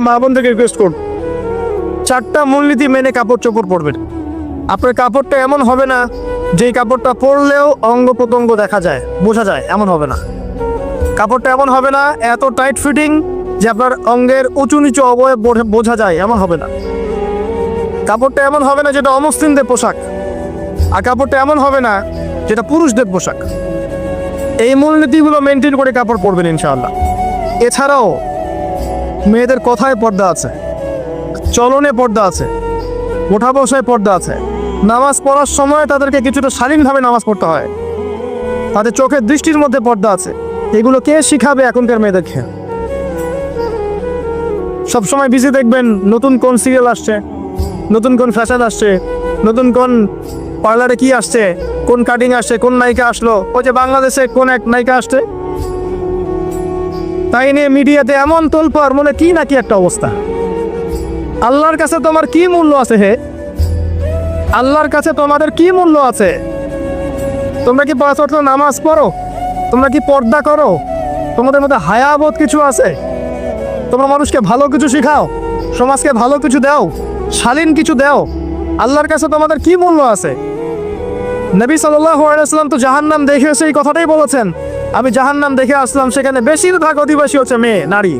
মা বোনদেরকে রিকোয়েস্ট করব চারটা মূলনীতি মেনে কাপড় চোপড় পরবেন। আপনার কাপড়টা এমন হবে না, যেই কাপড়টা পরলেও অঙ্গ প্রত্যঙ্গ দেখা যায়, বোঝা যায়, এমন হবে না। কাপড়টা এমন হবে না, এত টাইট ফিটিং যে আপনার অঙ্গের উঁচু নিচু অবয়ব বোঝা- বোঝা যায়, এমন হবে না। কাপড়টা এমন হবে না যেটা অমুসলিমদের পোশাক, আর কাপড়টা এমন হবে না যেটা পুরুষদের পোশাক। এই মূলনীতিগুলো মেনটেন করে কাপড় পরবেন ইনশাআল্লাহ। এছাড়াও মেয়েদের কথায় পর্দা আছে, চলনে পর্দা আছে ওঠা বসায় পর্দা আছে। নামাজ পড়ার সময় তাদেরকে কিছুটা শালীনভাবে নামাজ পড়তে হয়। তাদের চোখের দৃষ্টির মধ্যে পর্দা আছে। এগুলো কে শিখাবে এখনকার মেয়েদেরকে সবসময় বিজি দেখবেন, নতুন কোন সিরিয়াল আসছে, নতুন কোন ফ্যাশন আসছে, নতুন কোন পার্লারে কি আসছে, কোন কাটিং আসছে, কোন নায়িকা আসলো, ওই যে বাংলাদেশে কোন এক নায়িকা আসছে তাই নিয়ে মিডিয়াতে এমন তোলপার মনে কি নাকি একটা অবস্থা। আল্লাহর কাছে তোমার কি মূল্য আছে হে? আল্লাহর কাছে তোমাদের কি মূল্য আছে? তোমরা কি পাঁচ ওয়াক্ত নামাজ পড়ো? তোমরা কি পর্দা করো? তোমাদের মধ্যে হায়াবোধ কিছু আছে? তোমরা মানুষকে ভালো কিছু শেখাও, সমাজকে ভালো কিছু দাও, শালীন কিছু দাও। আল্লাহর কাছে তোমাদের কি মূল্য আছে? নবী সাল্লাম তো জাহান্নাম দেখে সেই কথাটাই বলেছেন। আমি জাহান্নাম দেখে আসলাম সেখানে বেশিরভাগ অধিবাসী হচ্ছে মেয়ে নারী।